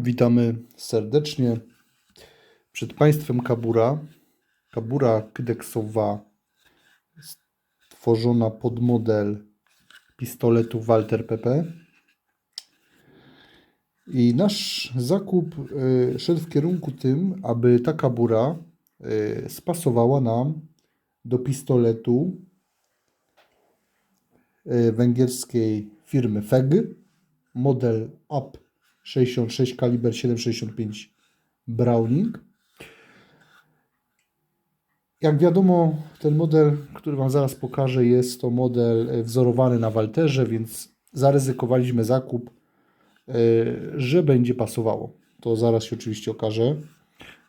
Witamy serdecznie. Przed Państwem kabura. Kabura kydeksowa stworzona pod model pistoletu Walter PP. I nasz zakup y, szedł w kierunku tym, aby ta kabura y, spasowała nam do pistoletu y, węgierskiej firmy FEG, model UP 66 kaliber 7,65 Browning. Jak wiadomo, ten model, który Wam zaraz pokażę, jest to model e, wzorowany na Walterze, więc zaryzykowaliśmy zakup, e, że będzie pasowało. To zaraz się oczywiście okaże.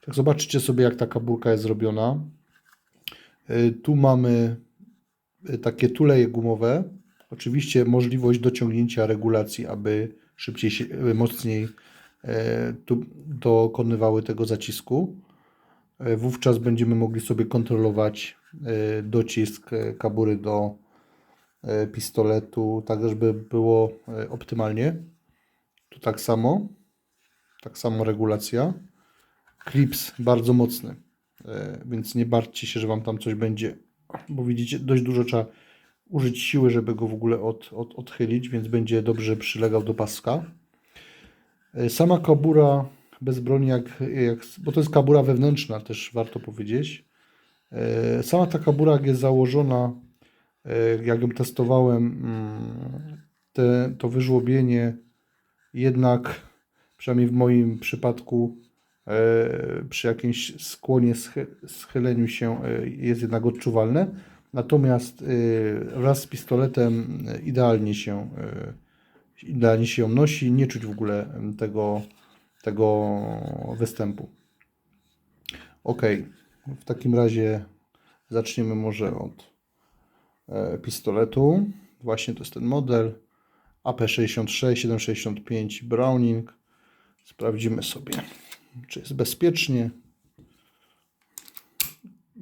Tak zobaczycie sobie, jak ta kaburka jest zrobiona. E, Tu mamy takie tuleje gumowe. Oczywiście możliwość dociągnięcia regulacji, aby szybciej, e, mocniej e, dokonywały tego zacisku. E, Wówczas będziemy mogli sobie kontrolować docisk kabury do pistoletu, tak żeby było optymalnie. Tu tak samo, tak samo regulacja. Clips bardzo mocny, więc nie barwcie się, że Wam tam coś będzie, bo widzicie, dość dużo trzeba użyć siły, żeby go w ogóle od, od, odchylić, więc będzie dobrze przylegał do paska. E, Sama kabura bez broni, jak, jak, bo to jest kabura wewnętrzna, też warto powiedzieć. E, Sama ta kabura, jak jest założona, e, jak ją testowałem, mm, te, to wyżłobienie jednak, przynajmniej w moim przypadku, przy jakimś skłonie, schy, schyleniu się jest jednak odczuwalne. Natomiast e, wraz z pistoletem e, idealnie się, e, idealnie się ją nosi, nie czuć w ogóle tego, tego występu. Ok, w takim razie zaczniemy może od e, pistoletu. Właśnie to jest ten model AP66 765 Browning. Sprawdzimy sobie, czy jest bezpiecznie.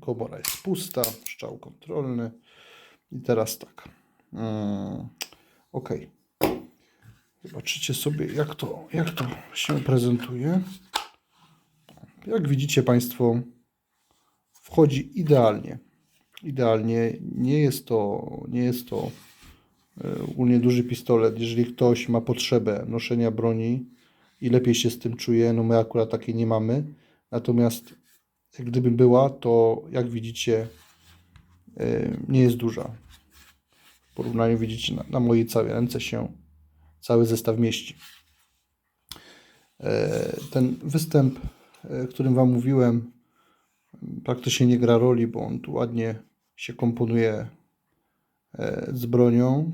Komora jest pusta, strzał kontrolny. I teraz tak. Mm, ok. Zobaczycie sobie, jak to, jak to się prezentuje. Jak widzicie Państwo, wchodzi idealnie. Idealnie. Nie jest to, nie jest to e, ogólnie duży pistolet. Jeżeli ktoś ma potrzebę noszenia broni i lepiej się z tym czuje, no my akurat takiej nie mamy. Natomiast jak gdyby była, to jak widzicie, e, nie jest duża. W porównaniu widzicie, na, na mojej całej ręce się cały zestaw mieści. E, Ten występ, e, którym Wam mówiłem, praktycznie nie gra roli, bo on tu ładnie się komponuje z bronią.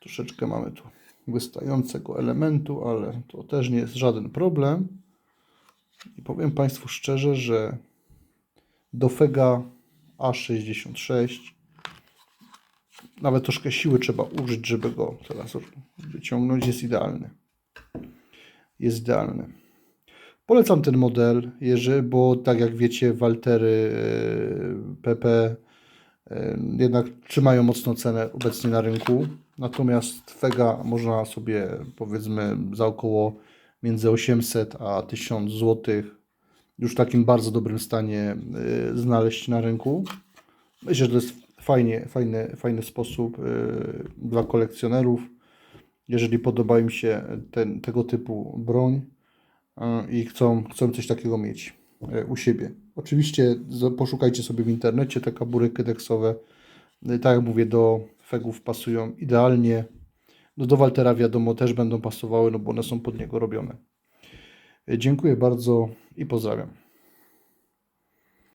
Troszeczkę mamy tu wystającego elementu, ale to też nie jest żaden problem. I powiem Państwu szczerze, że do Fega A66 nawet troszkę siły trzeba użyć, żeby go teraz wyciągnąć. Jest idealny. Jest idealny. Polecam ten model, jeżeli, bo tak jak wiecie, Waltery e, PP e, jednak trzymają mocno cenę obecnie na rynku. Natomiast Fega można sobie powiedzmy za około między 800 a 1000 zł już w takim bardzo dobrym stanie e, znaleźć na rynku. Myślę, że to jest fajnie, fajny, fajny sposób y, dla kolekcjonerów. Jeżeli podoba im się ten, tego typu broń y, i chcą, chcą coś takiego mieć y, u siebie. Oczywiście poszukajcie sobie w internecie te kabury kydeksowe. Y, Tak jak mówię, do fegów pasują idealnie. No do Waltera wiadomo też będą pasowały, no bo one są pod niego robione. Y, Dziękuję bardzo i pozdrawiam.